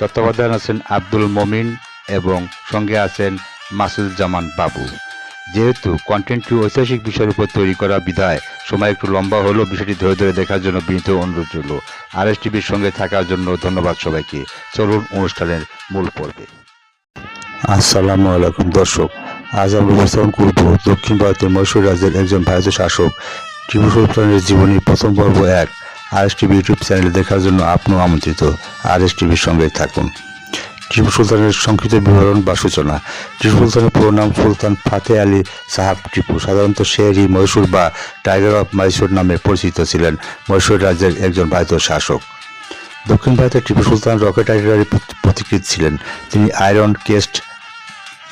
তত্ত্বাবধান আছেন আব্দুল মমিন এবং সঙ্গে আছেন জামান বাবু। যেহেতু কন্টেন্টটি ঐতিহাসিক বিষয়ের উপর তৈরি করা বিধায়, সময় একটু লম্বা হলেও বিষয়টি ধরে ধরে দেখার জন্য বিনীত অনুরোধ রইল। আর এস টিভির সঙ্গে থাকার জন্য ধন্যবাদ সবাইকে। চলুন অনুষ্ঠানের মূল পর্বে। আসসালামু আলাইকুম, দর্শক। আজ আমরা উপস্থাপন করব দক্ষিণ ভারতের মহীশূর রাজ্যের একজন ভারতীয় শাসক টিপু সুলতানের জীবনী প্রথম পর্ব এক। আর এস টিভি ইউটিউব চ্যানেলে দেখার জন্য আপনিও আমন্ত্রিত। আর এস টিভির সঙ্গে থাকুন। টিপু সুলতানের সংক্ষিপ্ত বিবরণ বা সূচনা। টিপু সুলতানের পুরো নাম সুলতান ফাতে আলী সাহাব টিপু সাধারণত শেরি মহীশূর বা টাইগার অফ মাইসুর নামে পরিচিত ছিলেন। মহীশূর রাজ্যের একজন ভারতীয় শাসক। দক্ষিণ ভারতের টিপু সুলতান রকেট আর্টিলারি প্রতিকৃত ছিলেন। তিনি আয়রন, কেস্ট,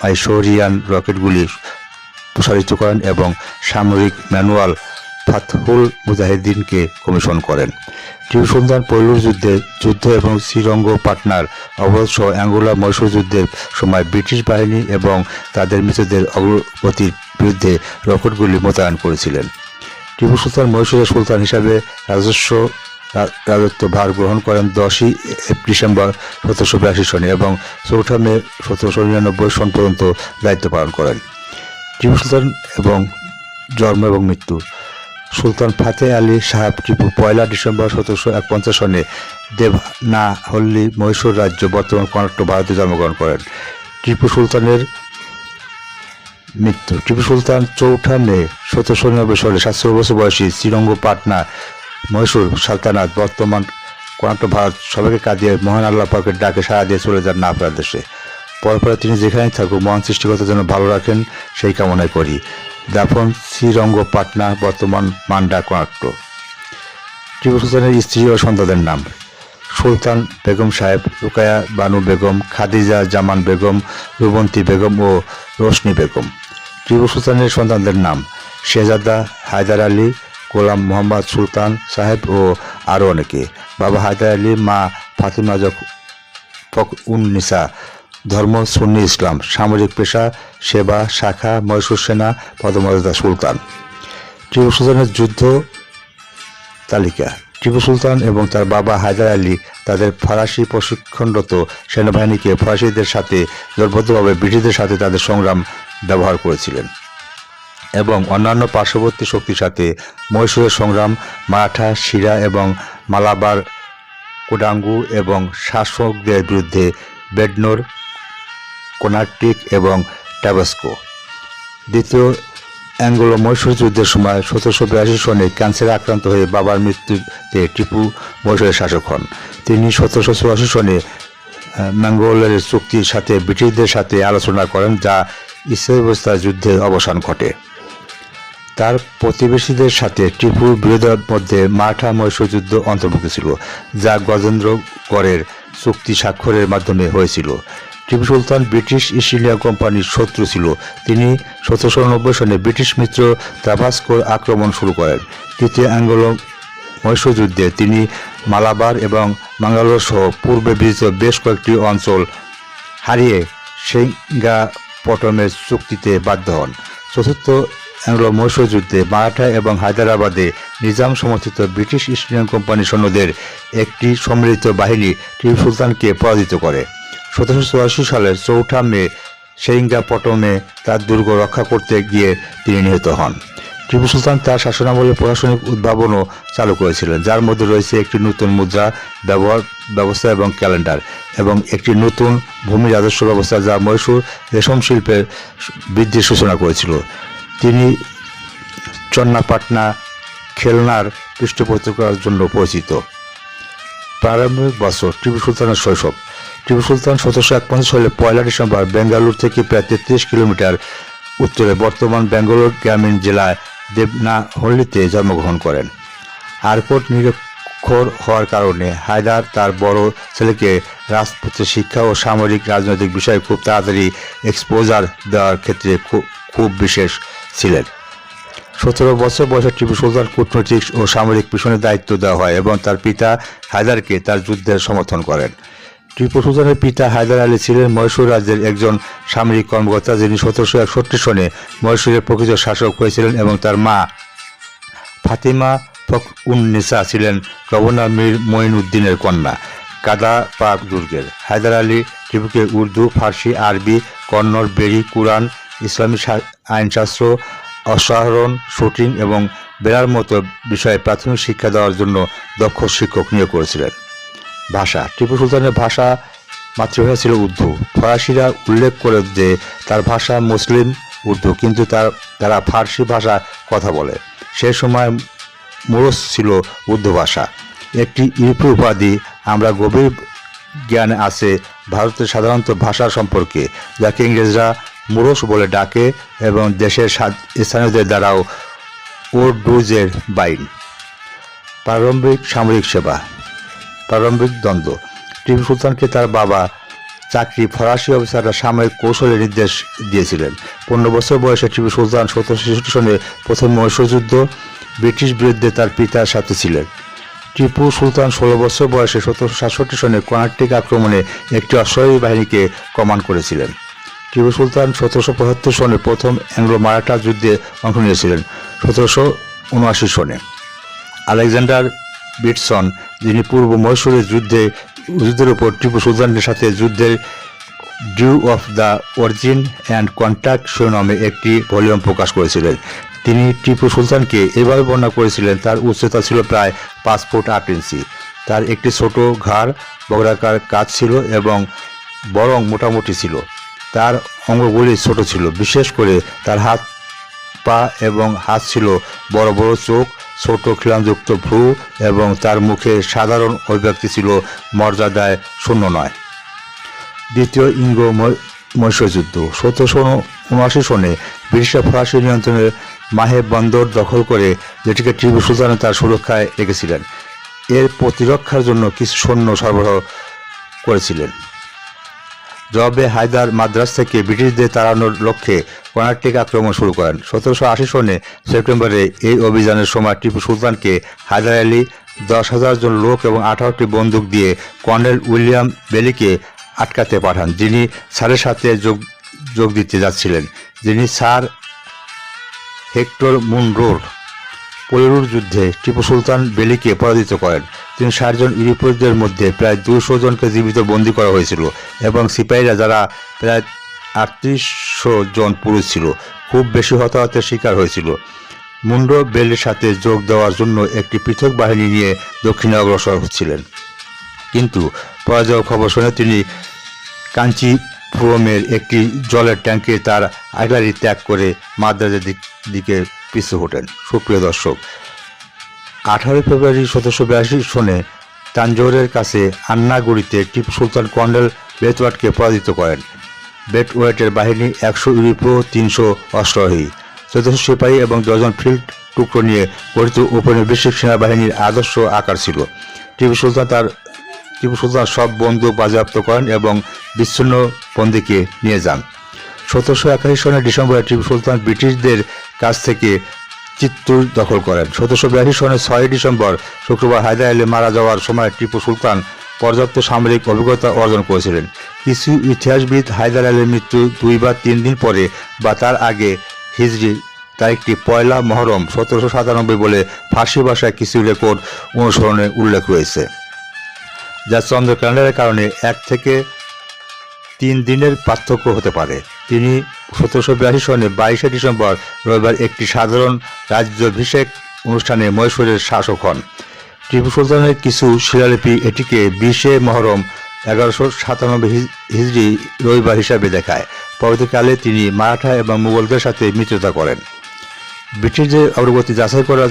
মাইসোরিয়ান রকেটগুলি প্রসারিত করেন এবং সামরিক ম্যানুয়াল ফাতহুল মুজাহিদ্দিনকে কমিশন করেন। টিপু সুলতান পৈলুর যুদ্ধে, যুদ্ধ এবং শ্রীরঙ্গ পাটনার অবশ্য অ্যাঙ্গোলা মহীশূর যুদ্ধের সময় ব্রিটিশ বাহিনী এবং তাদের মিত্রদের অগ্রগতির বিরুদ্ধে রকেটগুলি মোতায়েন করেছিলেন। টিপু সুলতান মহীশূরের সুলতান হিসাবে রাজস্ব রাজত্ব ভার গ্রহণ করেন দশই ডিসেম্বর সতেরোশো বিরাশি সনে এবং চৌঠা মে সতেরোশো নিরানব্বই সন পর্যন্ত দায়িত্ব পালন করেন। টিপু সুলতান এবং জন্ম এবং মৃত্যু সুলতান ফাতে আলী সাহেব টিপু, পয়লা ডিসেম্বর সতেরোশো একপঞ্চাশ সনে দেবনাহল্লি মহীশূর রাজ্য বর্তমান কর্ণাটক ভারতে জন্মগ্রহণ করেন। টিপু সুলতানের মৃত্যু। টিপু সুলতান চৌঠা মে সতেরোশো নিরানব্বই সালে সাতশো বছর বয়সী শ্রীরঙ্গ পাটনা মহীশূর সালতানাত বর্তমান কর্ণাটক ভারত সবাইকে কাঁদিয়ে মহান আল্লাহ পাকের ডাকে সাড়া দিয়ে চলে যান না আপনার দেশে। পরপরে তিনি যেখানেই থাকুক, মহান সৃষ্টিকর্তা যেন ভালো রাখেন, সেই কামনায় করি। দাফন শ্রীরঙ্গ পাটনা বর্তমান মান্ডা কর্ণাটক টিপু সুলতানের স্ত্রী ও সন্তানদের নাম। সুলতান বেগম সাহেব, রুকায়া বানু বেগম, খাদিজা জামান বেগম, রুবন্তী বেগম ও রোশনি বেগম। টিপু সুলতানের সন্তানদের নাম শেজাদা হায়দার আলী, গোলাম মোহাম্মদ সুলতান সাহেব ও আরও অনেকে। বাবা হায়দার আলী, মা ফাতিমা ফক উন্নিসা ধর্ম, সুন্নি, ইসলাম সামরিক পেশা, সেবা, শাখা মহীশূর সেনা, পদমর্যাদা সুলতান। টিপু সুলতানের যুদ্ধ তালিকা। টিপু সুলতান এবং তার বাবা হায়দার আলী তাদের ফরাসি প্রশিক্ষণরত সেনাবাহিনীকে ফরাসিদের সাথে জোরবদ্ধভাবে ব্রিটিশদের সাথে তাদের সংগ্রাম ব্যবহার করেছিলেন এবং অন্যান্য পার্শ্ববর্তী শক্তির সাথে মহীশূরের সংগ্রাম, মারাঠা, শিরা এবং মালাবার, কোডাঙ্গু এবং শাসকদের বিরুদ্ধে বেডনোর কোনার্টিক এবং ট্যাবাস্কো দ্বিতীয় অ্যাঙ্গোলো মহীশূর যুদ্ধের সময় সতেরোশো বিরাশি সনে ক্যান্সারে আক্রান্ত হয়ে বাবার মৃত্যুতে টিপু মহীশূরের শাসক হন। তিনি সতেরোশো চুরাশি সনে ম্যাঙ্গোলের চুক্তির সাথে ব্রিটিশদের সাথে আলোচনা করেন যা ইসলামী যুদ্ধের অবসান ঘটে। তার প্রতিবেশীদের সাথে টিপুর বিরোধের মধ্যে মারাঠা মহীশূর যুদ্ধ অন্তর্ভুক্ত ছিল, যা গজেন্দ্রগড়ের চুক্তি স্বাক্ষরের মাধ্যমে হয়েছিল। Tipu Sultan British East India কোম্পানির শত্রু ছিল। তিনি সতেরোশো নব্বই সনে ব্রিটিশ মিত্র তাভাস্কোর আক্রমণ শুরু করেন। তৃতীয় অ্যাঙ্গলো মহীশূর যুদ্ধে তিনি মালাবার এবং মাঙ্গালোর সহ পূর্বে বিজিত বেশ কয়েকটি অঞ্চল হারিয়ে সেঙ্গাপটমের চুক্তিতে বাধ্য হন। চতুর্থ অ্যাংলো মহীশূর যুদ্ধে মারাঠা এবং হায়দ্রাবাদে নিজাম সমর্থিত ব্রিটিশ ইস্ট ইন্ডিয়ান কোম্পানি সৈন্যদের একটি সম্মিলিত বাহিনী টিপু সুলতানকে পরাজিত করে। সতেরোশো চুরাশি সালের চৌঠা মে সেঙ্গাপটমে তার দুর্গ রক্ষা করতে গিয়ে তিনি নিহত হন। টিপু সুলতান তার শাসনামলে প্রশাসনিক উদ্ভাবনও চালু করেছিলেন, যার মধ্যে রয়েছে একটি নতুন মুদ্রা, ব্যবহার ব্যবস্থা এবং ক্যালেন্ডার এবং একটি নতুন ভূমি রাজস্ব ব্যবস্থা যা মহীশূর রেশম শিল্পের বৃদ্ধির সূচনা করেছিল। তিনি চন্নাপাটনা খেলনার পৃষ্ঠপোষকতার জন্য পরিচিত। প্রারম্ভিক বছর টিপু সুলতানের শৈশব। টিপু সুলতান, সতেরোশো একপঞ্চাশ সালে পয়লা ডিসেম্বর বেঙ্গালুরু থেকে প্রায় তেত্রিশ কিলোমিটার উত্তরে বর্তমান বেঙ্গালুরু গ্রামীণ জেলায় দেবনাহল্লিতে জন্মগ্রহণ করেন। আরকোট নিরক্ষ সাক্ষর হওয়ার কারণে হায়দার তার বড় ছেলেকে রাজপুতের শিক্ষা ও সামরিক রাজনৈতিক বিষয়ে খুব তাড়াতাড়ি এক্সপোজার দেওয়ার ক্ষেত্রে খুব বিশেষ ছিলেন। সতেরো বছর বয়সে টিপু সুলতান কূটনৈতিক ও সামরিক মিশনের দায়িত্ব দেওয়া হয় এবং তার পিতা হায়দারকে তার যুদ্ধের সমর্থন করেন। টিপু সুলতানের পিতা হায়দার আলী ছিলেন মহীশূর রাজ্যের একজন সামরিক কর্মকর্তা যিনি সতেরোশো একষট্টি সনে মহীশূরের প্রকৃত শাসক হয়েছিলেন এবং তার মা ফাতিমা ফখ উন্নেসা ছিলেন গভর্নর মীর মঈন উদ্দিনের কন্যা, কাদা পাক দুর্গের। হায়দার আলী টিপুকে উর্দু, ফার্সি, আরবি, কন্নড়, বেরি, কুরআন, ইসলামী আইনশাস্ত্র অশ্বারোহণ শুটিং এবং বেড়ার মতো বিষয়ে প্রাথমিক শিক্ষা দেওয়ার জন্য দক্ষ শিক্ষক নিয়োগ করেছিলেন। ভাষা। টিপু সুলতানের ভাষা মাতৃভাষা ছিল উর্দু। ফরাসিরা উল্লেখ করে যে তার ভাষা মুসলিম, উর্দু, কিন্তু তার, তারা ফার্সি ভাষা কথা বলে। সে সময় মোরস ছিল উর্দু ভাষা। একটি ইউপি উপাধি, আমরা গভীর জ্ঞান আছে, ভারতের সাধারণত ভাষা সম্পর্কে, যাকে ইংরেজরা মুরস বলে ডাকে এবং দেশের স্থানীয়দের দ্বারাও ওরডুজের বাইন প্রারম্ভিক সামরিক সেবা। প্রারম্ভিক দ্বন্দ্ব। টিপু সুলতানকে তার বাবা চাকরি, ফরাসি অফিসাররা সাময়িক কৌশলে নির্দেশ দিয়েছিলেন। পনেরো বছর বয়সে টিপু সুলতান সতেরোশো ছেষট্টি সনে প্রথম মহীশূর যুদ্ধ ব্রিটিশ বিরুদ্ধে তার পিতার সাথে ছিলেন। টিপু সুলতান ষোলো বছর বয়সে সতেরোশো সাতষট্টি সনে কর্ণাটক আক্রমণে একটি অশ্বারোহী বাহিনীকে কমান করেছিলেন। টিপু সুলতান সতেরোশো পঁচাত্তর সনে প্রথম অ্যাংলো মারাঠা যুদ্ধে অংশ নিয়েছিলেন, সতেরোশো উনআশি সনে। আলেকজান্ডার বিটসন যিনি পূর্ব মহীশূরের যুদ্ধে, যুদ্ধের উপর টিপু সুলতানের সাথে যুদ্ধের due of the origin and contact শিরোনামে একটি ভলিউম প্রকাশ করেছিলেন। তিনি টিপু সুলতানকে এভাবে বর্ণনা করেছিলেন, তার উচ্চতা ছিল প্রায় পাঁচ ফুট আট ইঞ্চি। তার একটি ছোট ঘাড় বগরাকার কাজ ছিল এবং বরং মোটামুটি ছিল। তার অঙ্গগুলি ছোট ছিল, বিশেষ করে তার হাত, পা এবং হাত ছিল বড় বড় চোখ ছোট খিলানযুক্ত ভ্রু এবং তার মুখে সাধারণ অভিব্যক্তি ছিল মর্যাদায় শূন্য নয়। দ্বিতীয় ইঙ্গ মহীশূর সতেরোশো উনআশি সনে ব্রিটিশরা ফরাসি নিয়ন্ত্রণে মাহে বন্দর দখল করে যেটিকে টিপু সুলতান তার সুরক্ষায় রেখেছিলেন। এর প্রতিরক্ষার জন্য কিছু সৈন্য সরবরাহ করেছিলেন। জবাবে হায়দার মাদ্রাস থেকে ব্রিটিশদের তাড়ানোর লক্ষ্যে কর্ণাটক আক্রমণ শুরু করেন। সতেরোশো আশি সনে সেপ্টেম্বরে এই অভিযানের সময় টিপু সুলতানকে হায়দার আলী, দশ হাজার জন লোক এবং আঠারোটি বন্দুক দিয়ে কর্নেল উইলিয়াম বেলিকে আটকাতে পাঠান, যিনি স্যারের সাথে যোগ যোগ দিতে যাচ্ছিলেন, যিনি স্যার হেক্টর মুনরোর পলেরুর যুদ্ধে টিপু সুলতান বেলিকে পরাজিত করেন। তিনি ষাটজন ইউরোপীয়দের মধ্যে প্রায় দুশো জনকে জীবিত বন্দী করা হয়েছিল এবং সিপাহীরা যারা প্রায় আটত্রিশশো জন পুরুষ ছিল, খুব বেশি হতাহতের শিকার হয়েছিল। মুন্ডো বেলের সাথে যোগ দেওয়ার জন্য একটি পৃথক বাহিনী নিয়ে দক্ষিণে অগ্রসর হচ্ছিলেন। কিন্তু পরাজয় খবর শুনে তিনি কাঞ্চিপুরমের একটি জলের ট্যাঙ্কে তার আগলারি ত্যাগ করে মাদ্রাজের দিক দিকে পিছু হটেন। সুপ্রিয় দর্শক আঠারোই ফেব্রুয়ারি সতেরোশো বিরাশি সনে তাঞ্জোরের কাছে আন্নাগুড়িতে টিপু সুলতান কর্নেল বেতওয়াটকে পরাজিত করেন। বেটওয়েটের বাহিনী একশো ইউরোপীয় তিনশো অশ্বারোহী চোদ্দশো সিপাহী এবং দশজন ফিল্ড টুকরো নিয়ে গঠিত উপনিবেশিক সেনাবাহিনীর আদর্শ আকার ছিল। টিপু সুলতান তার টিপু সুলতান সব বন্দুক বাজেয়াপ্ত করেন এবং বিচ্ছিন্ন বন্দীকে নিয়ে যান। সতেরোশো একাশি সনের ডিসেম্বরে টিপু সুলতান ব্রিটিশদের কাছ থেকে চিত্তুর দখল করেন। সতেরোশো বিরাশি সনের ছয় ডিসেম্বর শুক্রবার হায়দার আলী মারা যাওয়ার সময় টিপু সুলতান পর্যাপ্ত সামরিক অভিজ্ঞতা অর্জন করেছিলেন। কিছু ইতিহাসবিদ হায়দার আলীর মৃত্যু দুই বা তিন দিন পরে বা তার আগে হিজরি তারিখটি পয়লা মহরম সতেরোশো সাতানব্বই বলে ফার্সি ভাষায় কিছু রেকর্ড অনুসরণে উল্লেখ রয়েছে। যা চন্দ্র ক্যালেন্ডারের কারণে এক থেকে তিন দিনের পার্থক্য হতে পারে। তিনি সতেরোশো বিরাশি সনে বাইশে ডিসেম্বর রবিবার একটি সাধারণ রাজ্যাভিষেক অনুষ্ঠানে মহীশূরের শাসক হন। টিপু সুলতানের কিছু শিলালিপি এটিকে বিশে মহরম এগারোশো সাতানব্বই হিজ- হিজরি রবিবার হিসাবে দেখায়। পরবর্তীকালে তিনি মারাঠা এবং মুঘলদের সাথে মিত্রতা করেন। ব্রিটিশদের অগ্রগতি যাচাই করার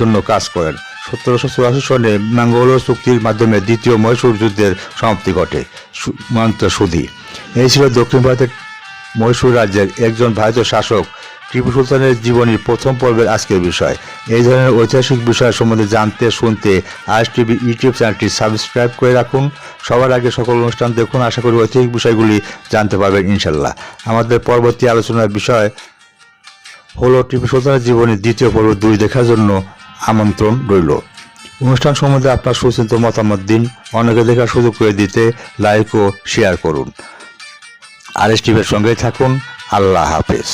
জন্য কাজ করেন। সতেরোশো চুরাশি সনে ম্যাঙ্গলোর চুক্তির মাধ্যমে দ্বিতীয় মহীশূর যুদ্ধের সমাপ্তি ঘটে মন্ত্র সুধি। এই ছিল দক্ষিণ ভারতের মহীশূর রাজ্যের একজন ভারতীয় শাসক টিপু সুলতানের জীবনীর প্রথম পর্বের আজকের বিষয়। এই ধরনের ঐতিহাসিক বিষয় সম্বন্ধে জানতে, শুনতে আজ টিভি ইউটিউব চ্যানেলটি সাবস্ক্রাইব করে রাখুন। সবার আগে সকল অনুষ্ঠান দেখুন। আশা করি ঐতিহাসিক বিষয়গুলি জানতে পারবেন ইনশাল্লাহ আমাদের পরবর্তী আলোচনার বিষয় হলো টিপু সুলতানের জীবনীর দ্বিতীয় পর্ব দুই দেখার জন্য আমন্ত্রণ রইল। অনুষ্ঠান সম্বন্ধে আপনার সুচিন্ত মতামত দিন। অনেকে দেখার সুযোগ করে দিতে লাইক ও শেয়ার করুন। আর এস টিভির সঙ্গেই থাকুন। আল্লাহ হাফেজ।